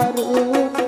দারুণ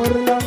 por